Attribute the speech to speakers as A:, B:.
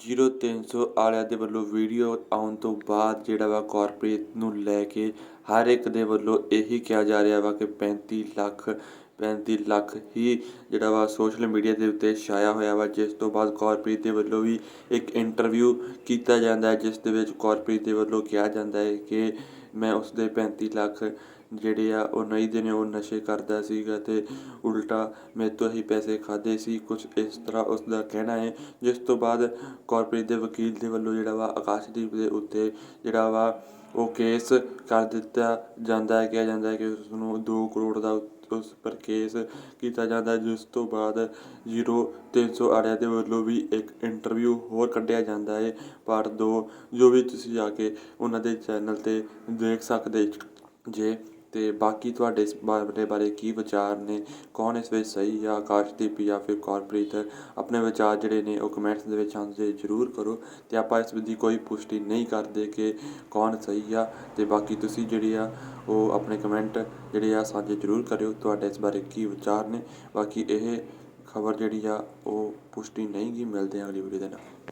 A: 0300 ਵਾਲਿਆਂ ਦੇ ਵੱਲੋਂ ਵੀਡੀਓ ਆਉਣ ਤੋਂ ਬਾਅਦ ਜਿਹੜਾ ਵਾ ਕਾਰਪੋਰੇਟ ਨੂੰ ਲੈ ਕੇ ਹਰ ਇੱਕ ਦੇ ਵੱਲੋਂ ਇਹੀ ਕਿਹਾ ਜਾ ਰਿਹਾ ਵਾ ਕਿ 35 ਲੱਖ 35 ਲੱਖ ਹੀ ਜਿਹੜਾ ਵਾ ਸੋਸ਼ਲ ਮੀਡੀਆ ਦੇ ਉੱਤੇ ਛਾਇਆ ਹੋਇਆ ਵਾ, ਜਿਸ ਤੋਂ ਬਾਅਦ ਕਾਰਪੋਰੇਟ ਦੇ ਵੱਲੋਂ ਵੀ ਇੱਕ ਇੰਟਰਵਿਊ ਕੀਤਾ ਜਾਂਦਾ ਹੈ, ਜਿਸ ਦੇ ਵਿੱਚ ਕਾਰਪੋਰੇਟ ਦੇ ਵੱਲੋਂ ਕਿਹਾ ਜਾਂਦਾ ਹੈ ਕਿ ਮੈਂ ਉਸਦੇ ਪੈਂਤੀ ਲੱਖ ਜਿਹੜੇ ਆ ਉਹ ਨਹੀਂ ਦੇਣੇ, ਉਹ ਨਸ਼ੇ ਕਰਦਾ ਸੀਗਾ ਅਤੇ ਉਲਟਾ ਮੇਰੇ ਤੋਂ ਹੀ ਪੈਸੇ ਖਾਦੇ ਸੀ। ਕੁਝ ਇਸ ਤਰ੍ਹਾਂ ਉਸ ਦਾ ਕਹਿਣਾ ਹੈ, ਜਿਸ ਤੋਂ ਬਾਅਦ ਕਾਰਪੋਰੇਟ ਦੇ ਵਕੀਲ ਦੇ ਵੱਲੋਂ ਜਿਹੜਾ ਵਾ ਆਕਾਸ਼ਦੀਪ ਦੇ ਉੱਤੇ ਜਿਹੜਾ ਵਾ ਉਹ ਕੇਸ ਕਰ ਦਿੱਤਾ ਜਾਂਦਾ ਹੈ, ਕਿਹਾ ਜਾਂਦਾ ਹੈ ਕਿ ਉਸ ਨੂੰ 2 ਕਰੋੜ ਦਾ ਉਸ ਪਰ ਕੇਸ ਕੀਤਾ ਜਾਂਦਾ ਜਿਸ ਤੋਂ ਬਾਅਦ 0300 ਆੜਿਆਂ ਦੇ ਵੱਲੋਂ ਵੀ ਇੱਕ ਇੰਟਰਵਿਊ ਹੋਰ ਕੱਢਿਆ ਜਾਂਦਾ ਹੈ ਪਾਰਟ 2 ਜੋ ਵੀ ਤੁਸੀਂ ਜਾ ਕੇ ਉਹਨਾਂ ਦੇ ਚੈਨਲ ਤੇ ਦੇਖ ਸਕਦੇ ਜੇ। ਅਤੇ ਬਾਕੀ ਤੁਹਾਡੇ ਇਸ ਬਾਰੇ ਬਾਰੇ ਕੀ ਵਿਚਾਰ ਨੇ? ਕੌਣ ਇਸ ਵਿੱਚ ਸਹੀ ਆ, ਆਕਾਸ਼ਦੀਪ ਜਾਂ ਫਿਰ ਕਾਰਪੋਰੇਟ? ਆਪਣੇ ਵਿਚਾਰ ਜਿਹੜੇ ਨੇ ਉਹ ਕਮੈਂਟਸ ਦੇ ਵਿੱਚ ਸਾਨੂੰ ਜ਼ਰੂਰ ਕਰੋ ਅਤੇ ਆਪਾਂ ਇਸ ਦੀ ਕੋਈ ਪੁਸ਼ਟੀ ਨਹੀਂ ਕਰਦੇ ਕਿ ਕੌਣ ਸਹੀ ਆ ਅਤੇ ਬਾਕੀ ਤੁਸੀਂ ਜਿਹੜੇ ਆ, ਉਹ ਆਪਣੇ ਕਮੈਂਟ ਜਿਹੜੇ ਆ ਸਾਂਝੇ ਜ਼ਰੂਰ ਕਰਿਓ ਤੁਹਾਡੇ ਇਸ ਬਾਰੇ ਕੀ ਵਿਚਾਰ ਨੇ। ਬਾਕੀ ਇਹ ਖਬਰ ਜਿਹੜੀ ਆ, ਉਹ ਪੁਸ਼ਟੀ ਨਹੀਂ ਗੀ ਮਿਲਦੇ ਆ ਅਗਲੀ ਵੀਡੀਓ ਦੇ ਨਾਲ।